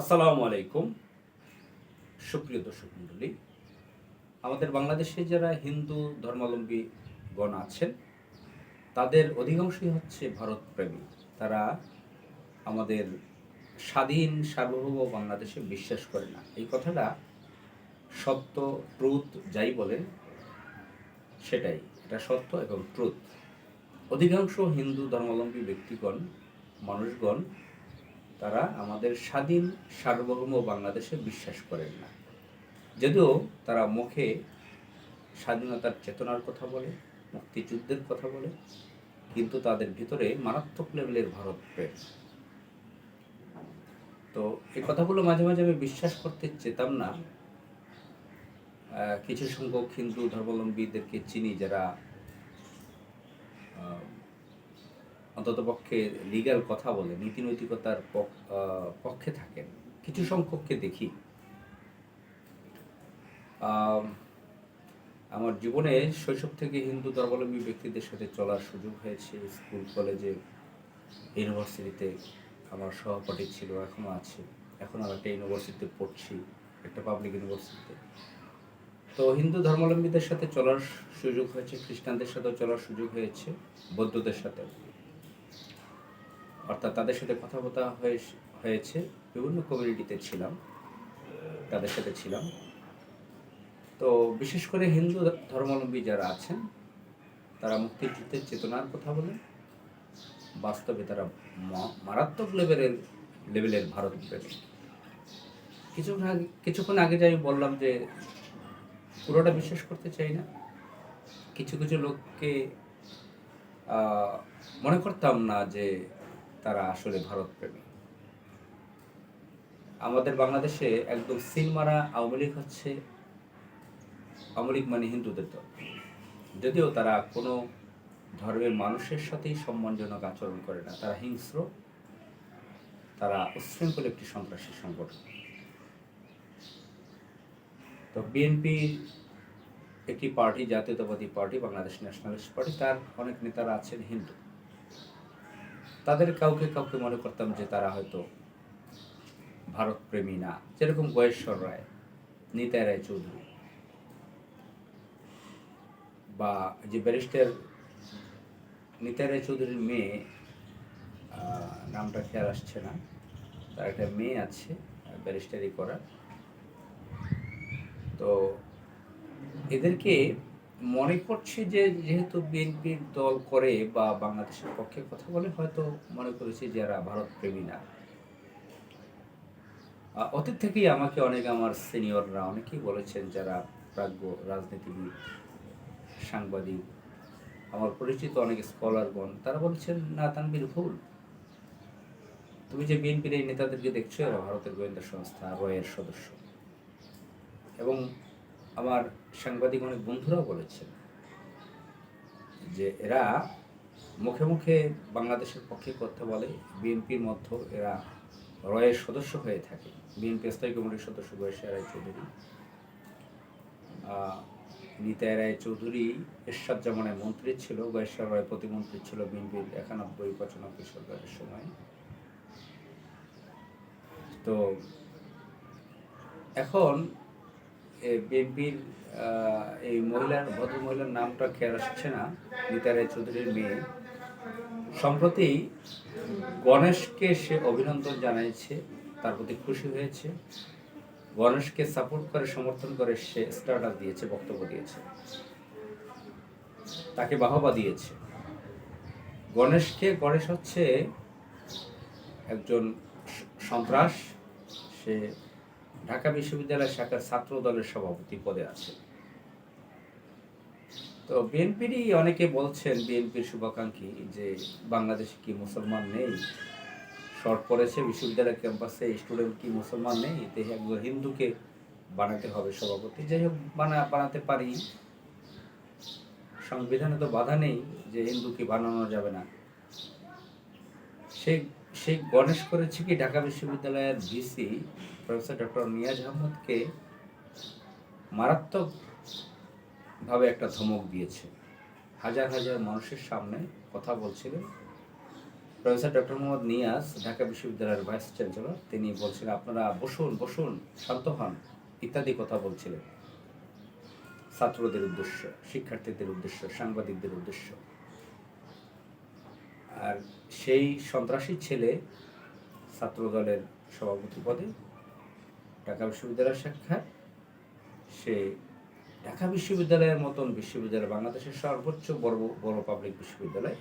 আসসালামু আলাইকুম। সুপ্রিয় দর্শক মণ্ডলী, আমাদের বাংলাদেশে যারা হিন্দু ধর্মাবলম্বী গণ আছেন, তাদের অধিকাংশই হচ্ছে ভারতপ্রেমী। তারা আমাদের স্বাধীন, সার্বভৌম বাংলাদেশে বিশ্বাস করে না। এই কথাটা সত্য ট্রুথ যাই বলেন, সেটাই। এটা সত্য এবং ট্রুথ অধিকাংশ হিন্দু ধর্মাবলম্বী ব্যক্তিগণ, মানুষগণ তারা আমাদের স্বাধীন সার্বভৌম বাংলাদেশে বিশ্বাস করেন না। যদিও তারা মুখে স্বাধীনতার চেতনার কথা বলে, মুক্তিযুদ্ধের কথা বলে, কিন্তু তাদের ভিতরে মারাত্মক লেভেলের ভারত প্রেম। তো এই কথাগুলো মাঝে মাঝে আমি বিশ্বাস করতে চেতাম না। কিছু সংখ্যক হিন্দু ধর্মাবলম্বীদেরকে চিনি যারা অন্তত পক্ষে লিগ্যাল কথা বলে নীতি নৈতিকতার পক- পক্ষে থাকেন। কিছু সংখ্যককে দেখি। আমার জীবনে শৈশব থেকে হিন্দু ধর্মাবলম্বী ব্যক্তিদের সাথে চলার সুযোগ হয়েছে। স্কুল, কলেজে, ইউনিভার্সিটিতে আমার সহপাঠী ছিল এখনও আছে। এখন আর একটা ইউনিভার্সিটিতে পড়ছি, একটা পাবলিক ইউনিভার্সিটিতে। তো হিন্দু ধর্মাবলম্বীদের সাথে চলার সুযোগ হয়েছে, খ্রিস্টানদের সাথেও চলার সুযোগ হয়েছে, বৌদ্ধদের সাথেও। অর্থাৎ তাদের সাথে কথাবার্তা হয়ে হয়েছে। বিভিন্ন কমিউনিটিতে ছিলাম। তাদের সাথে ছিলাম। তো বিশেষ করে হিন্দু ধর্মাবলম্বী যারা আছেন, তারা মুক্তিযুদ্ধের চেতনার কথা বলেন। বাস্তবে তারা মারাত্মক লেভেলের লেভেলের ভারত প্রেমী কিছুক্ষণ আগে কিছুক্ষণ আগে যে আমি বললাম যে, পুরোটা বিশ্বাস করতে চাই না। কিছু কিছু লোককে মনে করতাম না যে তারা আসলে ভারত প্রেমী আমাদের বাংলাদেশে একদম সিলমারা আওয়ামী লীগ হচ্ছে, আওয়ামী লীগ মানে হিন্দুদের দল। যদিও তারা কোনো ধর্মের মানুষের সাথেই সম্মানজনক আচরণ করে না, তারা হিংস্র, তারা উচ্ছৃঙ্খল একটি সন্ত্রাসী সংগঠন। তো বিএনপি একটি পার্টি, জাতীয়তাবাদী পার্টি, বাংলাদেশ ন্যাশনালিস্ট পার্টি, তার অনেক নেতারা আছেন হিন্দু। তাদের কাউকে কাউকে মনে করতাম যে তারা হয়তো ভারত প্রেমী না। যেরকম গয়েশ্বর রায়, নিতাই রায় চৌধুরী বা যে ব্যারিস্টার নিতাই রায় চৌধুরীর মেয়ে নামটা খেয়াল আসছে না। তার একটা মেয়ে আছে, ব্যারিস্টারি করার তো এদেরকে মনে করছে যে যেহেতু বিএনপির দল করে বা বাংলাদেশের পক্ষে কথা বলে, হয়তো মনে করেছে যে এরা ভারত প্রেমী না অতীত থেকেই আমাকে অনেক আমার সিনিয়ররা অনেকেই বলেছেন যারা প্রাজ্ঞ রাজনীতিবিদ, সাংবাদিক, আমার পরিচিত অনেক স্কলারগণ, তারা বলছেন না তানবির ভুল। তুমি যে বিএনপির এই নেতাদেরকে দেখছ ভারতের গোয়েন্দা সংস্থা, রয়ের সদস্য। এবং আমার সাংবাদিক অনেক বন্ধুরাও বলেছেন যে এরা মুখে মুখে বাংলাদেশের পক্ষে কথা বলে, বিএনপির মধ্যে এরা রয়ের সদস্য হয়ে থাকে। বিএনপি স্থায়ী কমিটির সদস্য বয়সে রায় চৌধুরী। নিতাই রায় চৌধুরী এরশাদ জামানের মন্ত্রী ছিল গয়েশ্বর রায় প্রতিমন্ত্রী ছিল বিএনপির একানব্বই, পঁচানব্বই সরকারের সময়। তো এখন বিএনপির এই মহিলার ভদ্র মহিলার নামটা খেয়াল আসছে না নিতা রায় চৌধুরীর মেয়ে। সম্প্রতি গণেশকে সে অভিনন্দন জানিয়েছে তার প্রতি খুশি হয়েছে। গণেশকে সাপোর্ট করে, সমর্থন করে সে স্টার্টাস দিয়েছে, বক্তব্য দিয়েছে। তাকে বাহবা দিয়েছে। গণেশকে, গণেশ হচ্ছে একজন সন্ত্রাস। সে ঢাকা বিশ্ববিদ্যালয় শাখার ছাত্র দলের সভাপতি পদে আছে। তো বিএনপিরই অনেকে বলছেন, বিএনপির শুভাকাঙ্ক্ষী, যে বাংলাদেশে কি মুসলমান নেই? শর্ট পড়েছে বিশ্ববিদ্যালয় ক্যাম্পাসে, স্টুডেন্ট কি মুসলমান নেই? দেখে একজন হিন্দুকে বানাতে হবে সভাপতি। যাই হোক, বানা, বানাতে পারি। সংবিধানে তো বাধা নেই যে হিন্দুকে বানানো যাবে না। সেই সেই গণেশ করেছে কি ঢাকা বিশ্ববিদ্যালয়ের ভিসি প্রফেসর ডক্টর নিয়াজ আহমদকে মারাত্মকভাবে একটা ধমক দিয়েছে। হাজার হাজার মানুষের সামনে কথা বলছিলেন। প্রফেসর ডক্টর মোহাম্মদ নিয়াজ, ঢাকা বিশ্ববিদ্যালয়ের ভাইস চ্যান্সেলর, তিনি বলছিলেন, আপনারা বসুন বসুন, শান্ত হন, ইত্যাদি কথা বলছিলেন। ছাত্রদের উদ্দেশ্য, শিক্ষার্থীদের উদ্দেশ্য, সাংবাদিকদের উদ্দেশ্য। আর সেই সন্ত্রাসী ছেলে ছাত্রদলের সভাপতি পদে ঢাকা বিশ্ববিদ্যালয়ের শাখায় সে ঢাকা বিশ্ববিদ্যালয়ের মতন বিশ্ববিদ্যালয় বাংলাদেশের সর্বোচ্চ বড় বড় পাবলিক বিশ্ববিদ্যালয়।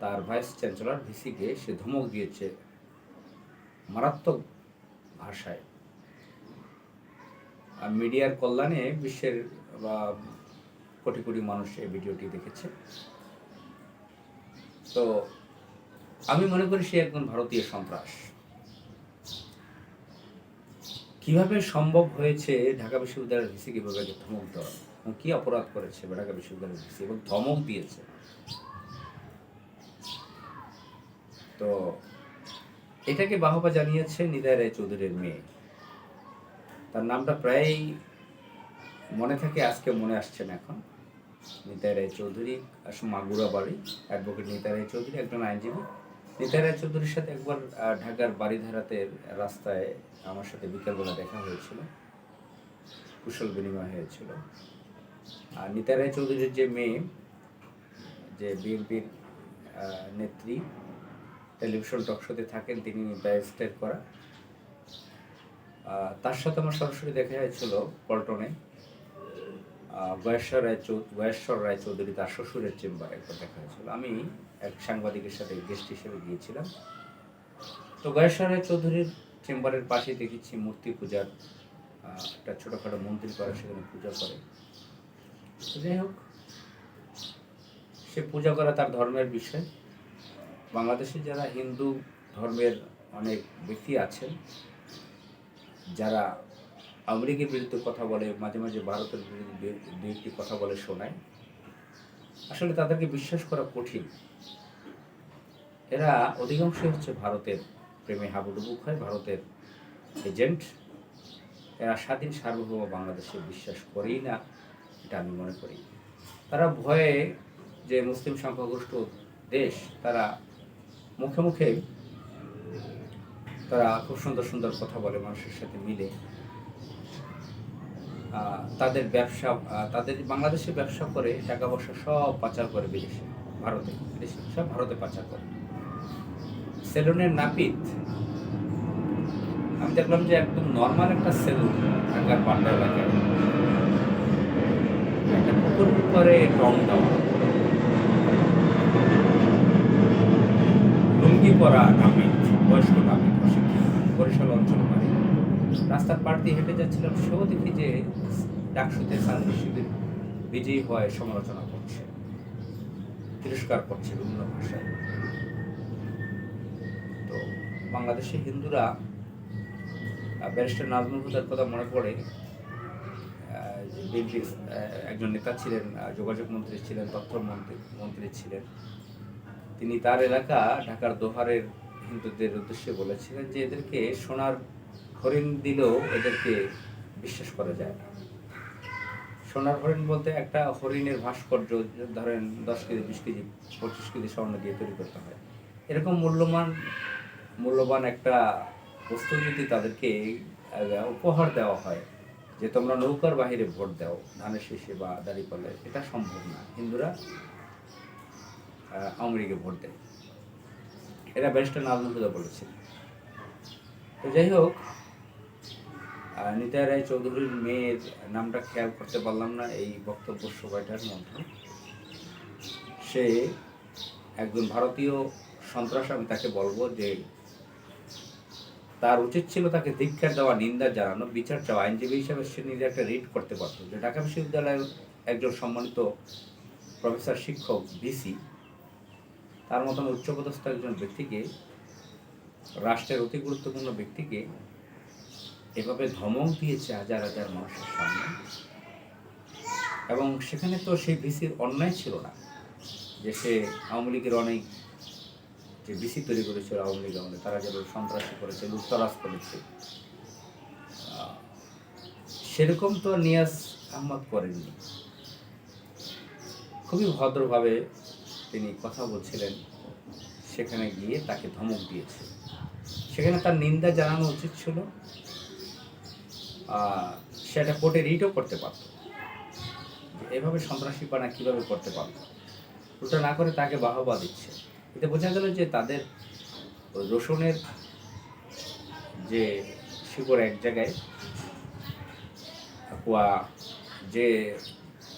তার ভাইস চ্যান্সেলর ভিসিকে সে ধমক দিয়েছে মারাত্মক ভাষায়। আর মিডিয়ার কল্যাণে বিশ্বের, বা কোটি কোটি মানুষ এই ভিডিওটি দেখেছে। তো আমি মনে করি সে একজন ভারতীয় সন্ত্রাস। কীভাবে সম্ভব হয়েছে ঢাকা বিশ্ববিদ্যালয়ের ভিসি কীভাবে একে ধমক দেওয়া? কি অপরাধ করেছে ঢাকা বিশ্ববিদ্যালয়ের ভিসি এবং ধমক দিয়েছে? তো এটাকে বাহবা জানিয়েছে নিদায় রায় চৌধুরীর মেয়ে। তার নামটা প্রায়ই মনে থাকে, আজকে মনে আসছে না এখন। নিতাই রায় চৌধুরী মাগুরা বাড়ি অ্যাডভোকেট নিতাই রায় চৌধুরী, একজন আইনজীবী। নিতাই চৌধুরীর সাথে একবার ঢাকার বাড়িধারাতে রাস্তায় আমার সাথে বিকালবেলা দেখা হয়েছিল। কুশল বিনিময় হয়েছিল। আর নিতাই রায় চৌধুরীর যে মেয়ে, যে বিএনপির নেত্রী, টেলিভিশন টক শোতে থাকেন, তিনি ব্যারিস্টার করা। তার সাথে আমার সরাসরি দেখা হয়েছিল পল্টনে। গয়েশ্বর রায় গয়েশ্বর রায় চৌধুরী, তার শ্বশুরের চেম্বারে একবার দেখা হয়েছিল। আমি এক সাংবাদিকের সাথে গেস্ট হিসেবে গিয়েছিলাম। তো গয়েশ্বরায় চৌধুরীর চেম্বারের পাশে দেখেছি মূর্তি পূজার একটা ছোটোখাটো মন্দির করে সেখানে পূজা করে। যাই হোক, সে পূজা করা তার ধর্মের বিষয়। বাংলাদেশে যারা হিন্দু ধর্মের অনেক ব্যক্তি আছেন, যারা আমেরিকার বিরুদ্ধে কথা বলে, মাঝে মাঝে ভারতের বিরুদ্ধে দু একটি কথা বলে শোনায় আসলে তাদেরকে বিশ্বাস করা কঠিন। এরা অধিকাংশই হচ্ছে ভারতের প্রেমে হাবুডুবু খায়, ভারতের এজেন্ট। এরা স্বাধীন, সার্বভৌম বাংলাদেশে বিশ্বাস করেই না, এটা আমি মনে করি। তারা ভয়ে যে মুসলিম সংখ্যাগরিষ্ঠ দেশ, তারা মুখে মুখে তারা খুব সুন্দর সুন্দর কথা বলে মানুষের সাথে মিলে। তাদের ব্যবসা তাদের বাংলাদেশে ব্যবসা করে টাকা পয়সা সব পাচার করে বিদেশে, ভারতে, বিদেশে, সব ভারতে পাচার করে। সেলুনের নাপিত, আমি দেখলাম যে একদম নর্মাল একটা সেলুন ঢাকার পান্ডা এলাকায়। একটা পুকুর উপরে রং দেওয়া। লুঙ্গি পরা নাপিত, বয়স্ক নাপিত, অশিক্ষিত, বরিশাল অঞ্চলে রাস্তার পাড় দিয়ে হেঁটে যাচ্ছিলাম, সেও দেখি যে ডাকসুতে সানভি শিবির বিজয়ী হয় সমালোচনা করছে, তিরস্কার করছে বিভিন্ন ভাষায়। তো বাংলাদেশে হিন্দুরা ব্যারিস্টার নাজমুল হুদার কথা মনে পড়ে বিএনপির একজন নেতা ছিলেন যোগাযোগ মন্ত্রী ছিলেন, তথ্য মন্ত্রী মন্ত্রী ছিলেন। তিনি তার এলাকা ঢাকার দোহারের হিন্দুদের উদ্দেশ্যে বলেছিলেন যে এদেরকে সোনার হরিণ দিলেও এদেরকে বিশ্বাস করা যায় না। সোনার হরিণ বলতে একটা হরিণের ভাস্কর্য, ধরেন দশ কেজি, বিশ কেজি, পঁচিশ কেজি স্বর্ণ দিয়ে তৈরি করতে হয়। এরকম মূল্যবান মূল্যবান একটা বস্তু যদি তাদেরকে উপহার দেওয়া হয়, যে তোমরা নৌকার বাহিরে ভোট দাও, ধানের শেষে বা দাঁড়িপাল্লে এটা সম্ভব না। হিন্দুরা আওয়ামী ভোট দেয়। এরা ব্যারিস্টার নাজমুল হুদা বলেছে তো যাই হোক নিতাই রায় চৌধুরীর মেয়ের নামটা খেয়াল করতে পারলাম না এই বক্তব্য সভাটার মধ্যে। সে একজন ভারতীয় সন্ত্রাস, আমি তাকে বলব যে তার উচিত ছিল তাকে ধিক্ষার দেওয়া, নিন্দা জানানো, বিচার চাওয়া। আইনজীবী হিসাবে সে নিজে একটা রিট করতে পারতো। যে ঢাকা বিশ্ববিদ্যালয়ের একজন সম্মানিত প্রফেসর, শিক্ষক, ভিসি, তার মতন উচ্চপদস্থ একজন ব্যক্তিকে, রাষ্ট্রের অতি গুরুত্বপূর্ণ ব্যক্তিকে এভাবে ধমক দিয়েছে হাজার হাজার মানুষের সামনে। এবং সেখানে তো সেই ভিসির অন্যায় ছিল না, যে সে আওয়ামী লীগের অনেক যে বিসি তৈরি করেছিল আওয়ামী লীগ আমলে তারা যেভাবে সন্ত্রাসী করেছে, লুটতরাজ করেছে। সেরকম তো নিয়াজ আহমদ করেননি। খুবই ভদ্রভাবে তিনি কথা বলছিলেন, সেখানে গিয়ে তাকে ধমক দিয়েছে। সেখানে তার নিন্দা জানানো উচিত ছিল। সেটা কোর্টে রিটও করতে পারত। এভাবে সন্ত্রাসীপানা কীভাবে করতে পারত? ওটা না করে তাকে বাহবা দিচ্ছে। এতে বোঝা গেল যে তাদের রসুনের যে শিকড় এক জায়গায়, কুয়া যে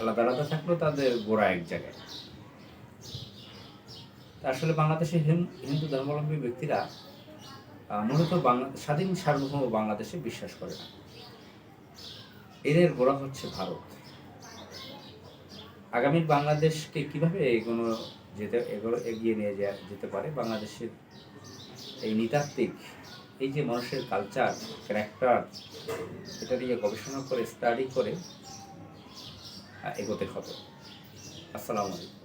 আলাদা আলাদা থাকল, তাদের গোড়া এক জায়গায়। আসলে বাংলাদেশে হিন- হিন্দু ধর্মাবলম্বী ব্যক্তিরা মূলত বাংলা, স্বাধীন সার্বভৌম বাংলাদেশে বিশ্বাস করে না। এদের গোড়া হচ্ছে ভারত। আগামী বাংলাদেশকে কীভাবে এগোনো যেতে এগুলো এগিয়ে নিয়ে যেতে পারে? বাংলাদেশের এই নৃতাত্ত্বিক, এই যে মানুষের কালচার ক্যারেক্টার এটা নিয়ে গবেষণা করে স্টাডি করে এগোতে হবে। আসসালামু আলাইকুম।